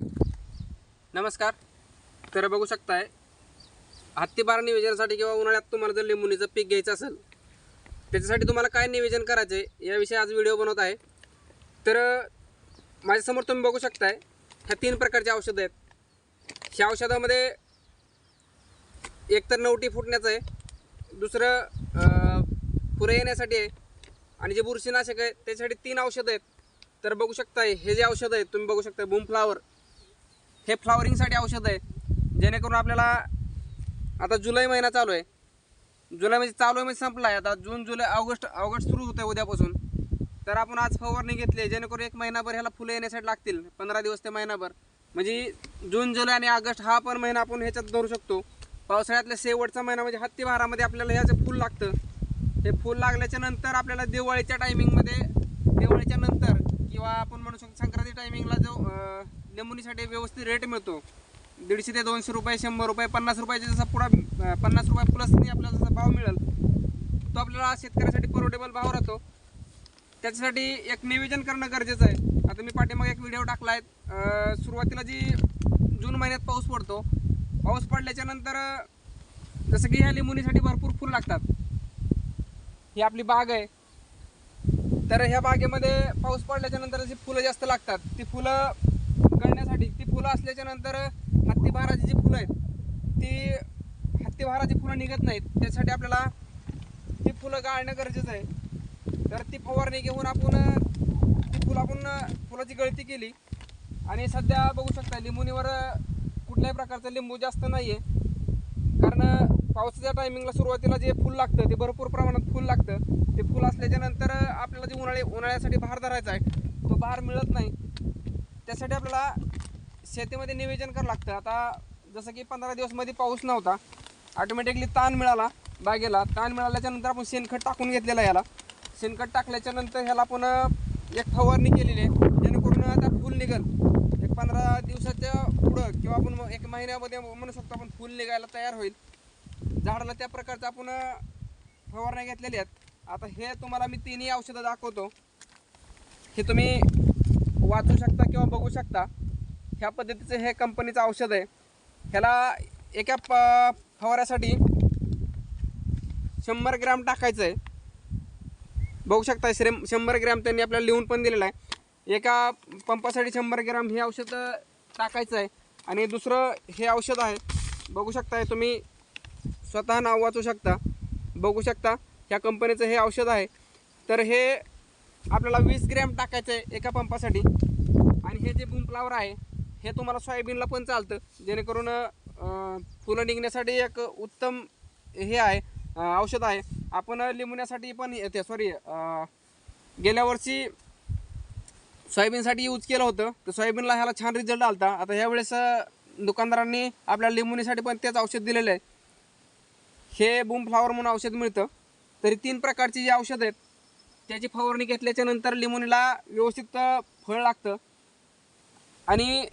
नमस्कार. तर बघू शकताय हत्तीबारा नियोजनासाठी किंवा उन्हाळ्यात तुम्हाला जर लिंबुनीचं पीक घ्यायचं असेल त्याच्यासाठी तुम्हाला काय नियोजन करायचं आहे याविषयी आज व्हिडिओ बनवत आहे. तर माझ्यासमोर तुम्ही बघू शकताय ह्या तीन प्रकारचे औषधं आहेत. ह्या औषधामध्ये एक तर नवटी फुटण्याचं आहे दुसरं पुरे येण्यासाठी आहे आणि जे बुरशीनाशक आहे त्याच्यासाठी तीन औषधं आहेत. तर बघू शकताय हे जे औषधं आहेत तुम्ही बघू शकता बुमफ्लावर हे फ्लॉवरिंगसाठी औषध आहे. जेणेकरून आपल्याला आता जुलै महिना चालू आहे. जुलै म्हणजे चालू आहे म्हणजे संपला आहे आता जून जुलै ऑगस्ट ऑगस्ट सुरू होतं आहे उद्यापासून. तर आपण आज फवारणी घेतली आहे. जेणेकरून एक महिनाभर ह्याला फुलं येण्यासाठी लागतील. पंधरा दिवस ते महिनाभर. म्हणजे जून जुलै आणि ऑगस्ट हा पण महिना आपण ह्याच्यात धरू शकतो. पावसाळ्यातल्या शेवटचा महिना म्हणजे हत्ती भारामध्ये आपल्याला ह्याचं फूल लागतं. हे फूल लागल्याच्या नंतर आपल्याला दिवाळीच्या टायमिंगमध्ये दिवाळीच्या नंतर किंवा आपण म्हणू शकतो संक्रांती टायमिंगला जो अं, लिंबुनीसाठी व्यवस्थित रेट मिळतो. दीडशे ते दोनशे रुपये शंभर रुपये पन्नास रुपयाचे जसा पुढा पन्नास रुपये प्लस आपल्याला जसा भाव मिळेल तो आपल्याला शेतकऱ्यासाठी परवडेबल भाव राहतो. त्याच्यासाठी एक नियोजन करणं गरजेचं आहे. आता मी पाठीमागे एक व्हिडिओ टाकला आहे सुरुवातीला जी जून महिन्यात पाऊस पडतो पाऊस पडल्याच्या नंतर जसं की ह्या लिंबुनीसाठी भरपूर फुल लागतात. ही आपली बाग आहे. तर ह्या बागेमध्ये पाऊस पडल्याच्या नंतर जी फुलं जास्त लागतात ती फुलं गळण्यासाठी ती फुलं असल्याच्या नंतर हत्तीबहाराची जी फुलं आहेत ती हत्तीबहाराची फुलं निघत नाहीत. त्यासाठी आपल्याला ती फुलं गाळणं गरजेचं आहे. तर ती फवारणी घेऊन आपण ती फुलं आपण फुलाची गळती केली. आणि सध्या बघू शकता लिंबुनीवर कुठल्याही प्रकारचं लिंबू जास्त नाही आहे पावसाच्या टायमिंगला सुरुवातीला जे फुल लागतं ते भरपूर प्रमाणात फुल लागतं. ते फुल असल्याच्या नंतर आपल्याला जे उन्हाळी उन्हाळ्यासाठी बहार धरायचा आहे तो भार मिळत नाही. त्यासाठी आपल्याला शेतीमध्ये नियोजन करावं लागतं. आता जसं की पंधरा दिवसमध्ये पाऊस नव्हता ऑटोमॅटिकली ताण मिळाला बागेला. ताण मिळाल्याच्या नंतर आपण शेणखत टाकून घेतलेलं याला. शेणखत टाकल्याच्या नंतर ह्याला आपण एक फवारणी केलेली आहे. जेणेकरून आता फुल निघल. एक पंधरा दिवसाच्या पुढं किंवा आपण एक महिन्यामध्ये म्हणू शकतो आपण फुल निघायला तयार होईल. झाडाला त्या प्रकारचं आपण फवारण्या घेतलेल्या आहेत. आता हे तुम्हाला मी तिन्ही औषधं दाखवतो. हे तुम्ही वाचू शकता किंवा बघू शकता. ह्या पद्धतीचं हे कंपनीचं औषध आहे. ह्याला एका प फवाऱ्यासाठी शंभर ग्रॅम टाकायचं आहे. बघू शकता श्रेम शंभर ग्रॅम त्यांनी आपल्याला लिहून पण दिलेलं आहे. एका पंपासाठी शंभर ग्रॅम हे औषध टाकायचं आहे. आणि दुसरं हे औषध आहे. बघू शकताय तुम्ही स्वतः नाव वाचू शकता बघू शकता ह्या कंपनीचं हे औषध आहे. तर हे आपल्याला वीस ग्रॅम टाकायचं आहे एका पंपासाठी. आणि हे जे बुंपलावर आहे हे तुम्हाला सोयाबीनला पण चालतं. जेणेकरून फुलं निघण्यासाठी एक उत्तम हे आहे औषध आहे. आपण लिंबण्यासाठी पण ते सॉरी गेल्या वर्षी सोयाबीनसाठी यूज केलं होतं. तर सोयाबीनला ह्याला छान रिझल्ट आलता. आता ह्यावेळेस दुकानदारांनी आपल्या लिंबुनीसाठी पण तेच औषध दिलेलं आहे. हे बूम फ्लावर म्हणून औषध मिळतं. तरी तीन प्रकारची जी औषध आहेत त्याची फवारणी घेतल्याच्या नंतर लिमोनीला व्यवस्थित फळ लागतं. आणि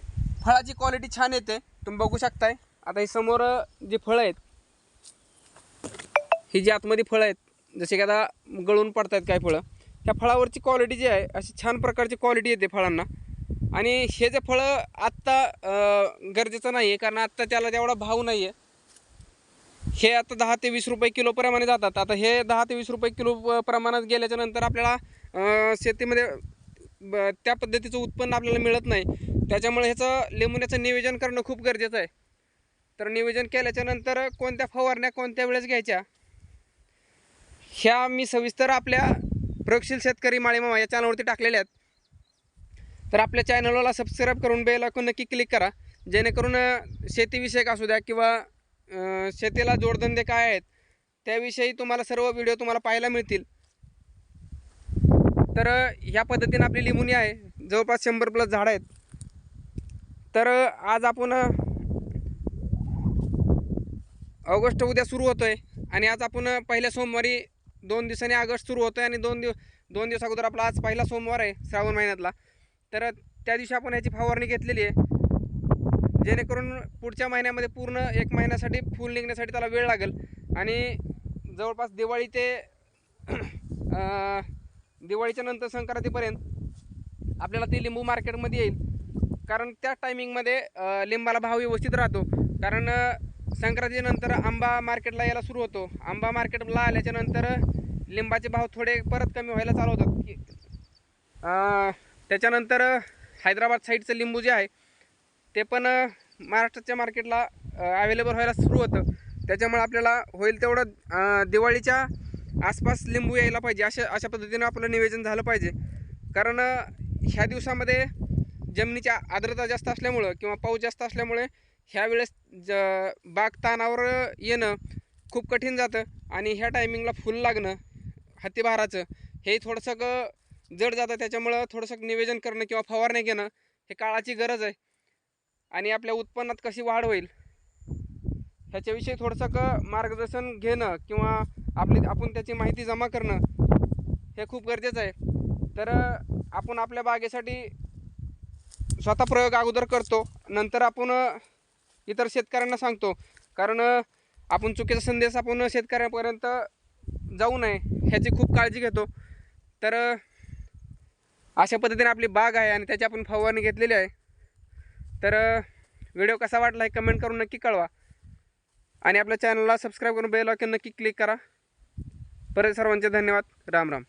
फळाची क्वालिटी छान येते. तुम्ही बघू शकताय. आता हे समोर जी फळं आहेत ही जी आतमध्ये फळं आहेत जसे की आता गळून पडत आहेत काय फळं त्या फळावरची क्वालिटी जी आहे अशी छान प्रकारची क्वालिटी येते फळांना. आणि हे जे फळं आत्ता गरजेचं नाही आहे कारण आत्ता त्याला तेवढा भाव नाही आहे हे आता दहा ते वीस रुपये किलो प्रमाणे जातात. आता हे दहा ते वीस रुपये किलो प्रमाणात गेल्याच्यानंतर आपल्याला शेतीमध्ये ब- त्या पद्धतीचं उत्पन्न आपल्याला मिळत नाही. त्याच्यामुळे ह्याचं लिंबुण्याचं नियोजन करणं खूप गरजेचं आहे. तर नियोजन केल्याच्यानंतर कोणत्या फवारण्या कोणत्या वेळेस घ्यायच्या? ह्या मी सविस्तर आपल्या प्रयोगशील शेतकरी माळीमामा या चॅनलवरती टाकलेल्या आहेत. तर आपल्या चॅनलला सबस्क्राईब करून बेल ऐकून नक्की क्लिक करा. जेणेकरून शेतीविषयक असू द्या किंवा शेतीला जोडधंदे काय आहेत त्याविषयी तुम्हाला सर्व व्हिडिओ तुम्हाला पाहायला मिळतील. तर ह्या पद्धतीनं आपली लिंबुनी आहे. जवळपास शंभर प्लस झाडं आहेत. तर आज आपण ऑगस्ट उद्या सुरू होतो आहे आणि आज आपण पहिल्या सोमवारी दोन दिवसांनी ऑगस्ट सुरू होतो आहे आणि दोन दिवस दोन दिवस अगोदर आपला आज पहिला सोमवार आहे श्रावण महिन्यातला. तर त्या दिवशी आपण याची फवारणी घेतलेली आहे. जेणेकरून पुढच्या महिन्यामध्ये पूर्ण एक महिन्यासाठी फूल निघण्यासाठी त्याला वेळ लागेल. आणि जवळपास दिवाळी ते दिवाळीच्या नंतर संक्रांतीपर्यंत आपल्याला ती लिंबू मार्केटमध्ये येईल. कारण त्या टायमिंगमध्ये लिंबाला भाव व्यवस्थित राहतो. कारण संक्रांतीनंतर आंबा मार्केटला यायला सुरू होतो. आंबा मार्केटला आल्याच्यानंतर लिंबाचे भाव थोडे परत कमी व्हायला चालू होतात. त्याच्यानंतर हैदराबाद साईडचं लिंबू जे आहे ते पण महाराष्ट्राच्या मार्केटला अवेलेबल व्हायला सुरू होतं. त्याच्यामुळे आपल्याला होईल तेवढं दिवाळीच्या आसपास लिंबू यायला पाहिजे. अशा अशा पद्धतीनं आपलं नियोजन झालं पाहिजे. कारण ह्या दिवसामध्ये जमिनीची आर्द्रता जास्त असल्यामुळं किंवा पाऊस जास्त असल्यामुळे ह्या वेळेस ज बाग तानावर येणं खूप कठीण जातं. आणि ह्या टायमिंगला फुल लागणं हत्तीभाराचं हे थोडंसं जड जातं. त्याच्यामुळं थोडंसं नियोजन करणं किंवा फवारणी घेणं हे काळाची गरज आहे. आणि आपल्या उत्पन्नात कशी वाढ होईल? ह्याच्याविषयी थोडंसं क मार्गदर्शन घेणं किंवा आपली आपण त्याची माहिती जमा करणं हे खूप गरजेचं आहे. तर आपण आपल्या बागेसाठी स्वतः प्रयोग अगोदर करतो नंतर आपण इतर शेतकऱ्यांना सांगतो. कारण आपण चुकीचा संदेश आपण शेतकऱ्यांपर्यंत जाऊ नये ह्याची खूप काळजी घेतो. तर अशा पद्धतीने आपली बाग आहे आणि त्याची आपण फवारणी घेतलेली आहे. तर व्हिडिओ कसा वाटला हे कमेंट करून नक्की कळवा. आणि आपल्या चॅनलला सबस्क्राईब करून बेल आयकॉन नक्की क्लिक करा. परत सर्वांचे धन्यवाद. राम राम.